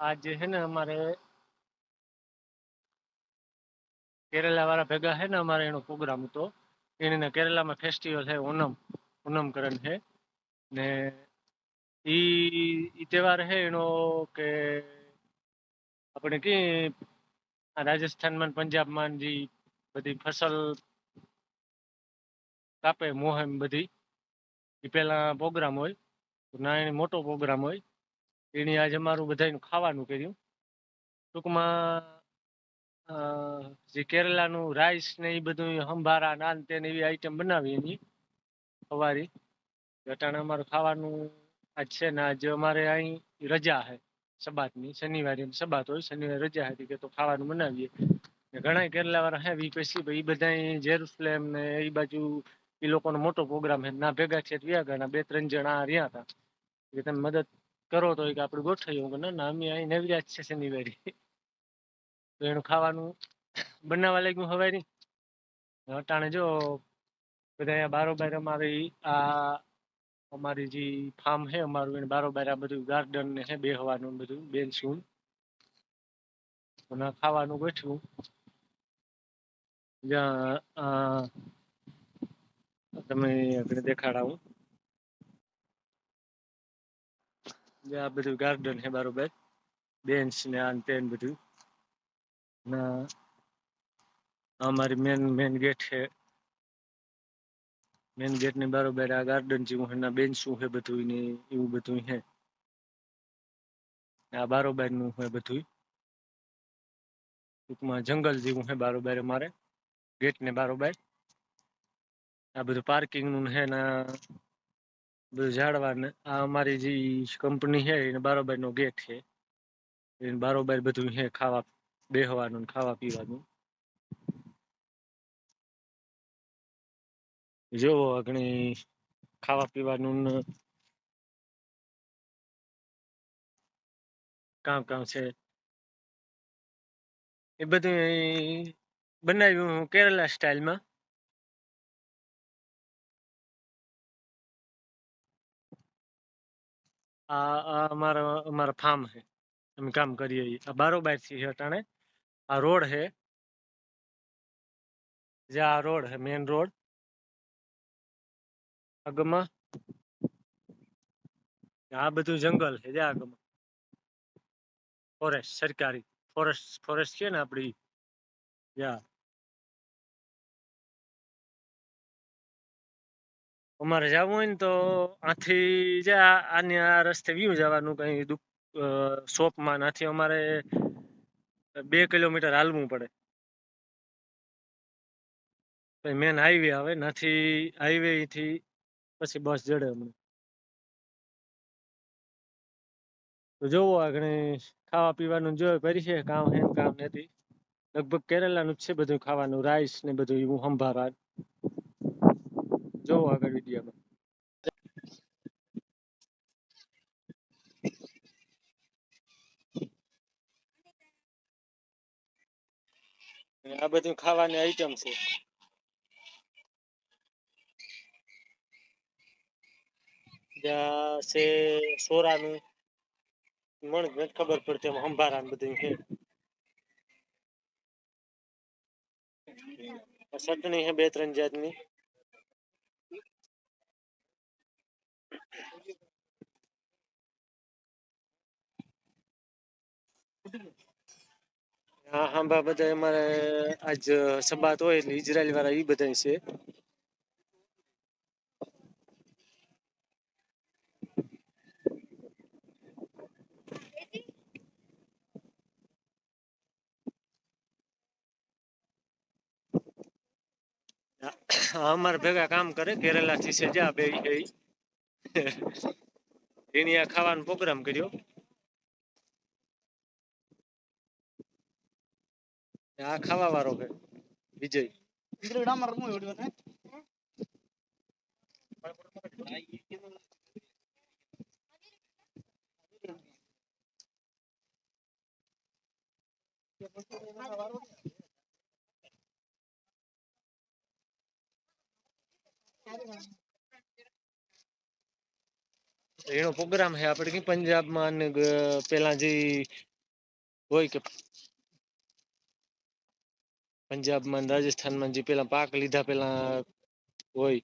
આજે છે ને અમારે કેરેલા વાળા ભેગા છે ને અમારે એનો પ્રોગ્રામ હતો. એને કેરેલામાં ફેસ્ટિવલ છે ઓનમ ઓનમ કરણ છે ને ઈ ઈ તહેવાર છે એનો કે આપણે કે રાજસ્થાનમાં પંજાબમાં જે બધી ફસલ કાપે મોહમ બધી એ પહેલા પ્રોગ્રામ હોય ના એને મોટો પ્રોગ્રામ હોય. એની આજે અમારું બધાનું ખાવાનું કર્યું. ટૂંકમાં જે કેરલાનું રાઈસ ને એ બધું હંભારા નાન તેને એવી આઈટમ બનાવી એની, સવારી. અટાણે અમારું ખાવાનું આજ છે ને આજે અમારે અહીં રજા છે સબાતની. શનિવારે સબાત હોય, શનિવારે રજા હતી કે તો ખાવાનું બનાવીએ. ઘણા કેરલા વાળા હે વી પછી એ બધા જેરુસલેમ ને એ બાજુ એ લોકોનો મોટો પ્રોગ્રામ છે ના ભેગા છે વ્યા ગયા બે ત્રણ જણા રહ્યા હતા. કે તમે મદદ કરો તો કે આપણે ગોઠવીએ કે, ના ના, અમે અહીં જ છે શનિવારે. તો એનું ખાવાનું બનાવવા લાગ્યું હવે નહીં અટાણે જો બધા અહીંયા બારોબાર અમારી આ અમારી જે ફાર્મ છે અમારું, એને બારોબાર આ બધું ગાર્ડન ને છે, બેહવાનું બધું બેન્ચું અને ખાવાનું ગોઠવું જ્યાં તમે આપણે દેખાડાવું. આ બધું ગાર્ડન છે બરોબર બેન્ચ ને આ ને બધું. ના અમારી મેન મેન ગેટ છે. મેન ગેટની બરોબર આ ગાર્ડન જેવું છે બેન્ચું છે બધું ને એવું બધું છે. આ બારોબારનું છે બધું ટૂંકમાં જંગલ જેવું છે બારોબાર અમારે. ગેટ ને બારોબાર આ બધું પાર્કિંગનું છે ને બધું ઝાડવા ને આ અમારી જે કંપની છે, એને બારોબાર નો ગેટ છે. એને બારોબાર બધું છે, ખાવા બેહવાનું ખાવા પીવાનું. જોવો આગણી ખાવા પીવાનું કામ કામ છે. એ બધું બનાવ્યું હું કેરલા સ્ટાઇલમાં આ અમારો, અમારા ફાર્મ છે. અમે કામ કરીએ. આ બારોબાર છે અટાણે. આ રોડ છે. જે આ રોડ હે મેન રોડ. આગમાં. આ બધું જંગલ છે, જે આગમાં. ફોરેસ્ટ સરકારી. ફોરેસ્ટ ફોરેસ્ટ છે ને આપડી. યા અમારે જવું હોય ને તો આથી જે આની આ રસ્તે વ્યુ જવાનું કઈ શોપમાં નાથી અમારે બે કિલોમીટર હાલવું પડે. મેન હાઈવે આવે નાથી હાઈવે થી પછી બસ જડે અમને તો જોવો આગળ ખાવા પીવાનું જો કરી છે કામ હે કામ નથી. લગભગ કેરેલાનું જ છે બધું ખાવાનું રાઈસ ને બધું એવું સંભારા જોવો આગળ વિડીયોમાં આ બધું ખાવાની આઈટમ છે. જ્યાં છે સોરાનું, મને નથી ખબર પડતી, એમ અંબારા બધું છે. ચટણી છે બે ત્રણ જાતની. હા હા બધા અમારે આજ સબાત હોય એટલે ઇઝરાયલ વાળા એ બધા છે. અમારા ભેગા કામ કરે કેરેલા થી છે જા બે એની આ ખાવાનો પ્રોગ્રામ કર્યો. આ ખાવા વાળો છે વિજય. એનો પ્રોગ્રામ છે આપણે પંજાબમાં ને પેલા જે હોય કે પંજાબમાં ને રાજસ્થાનમાં જે પેલા પાક લીધા પેલા હોય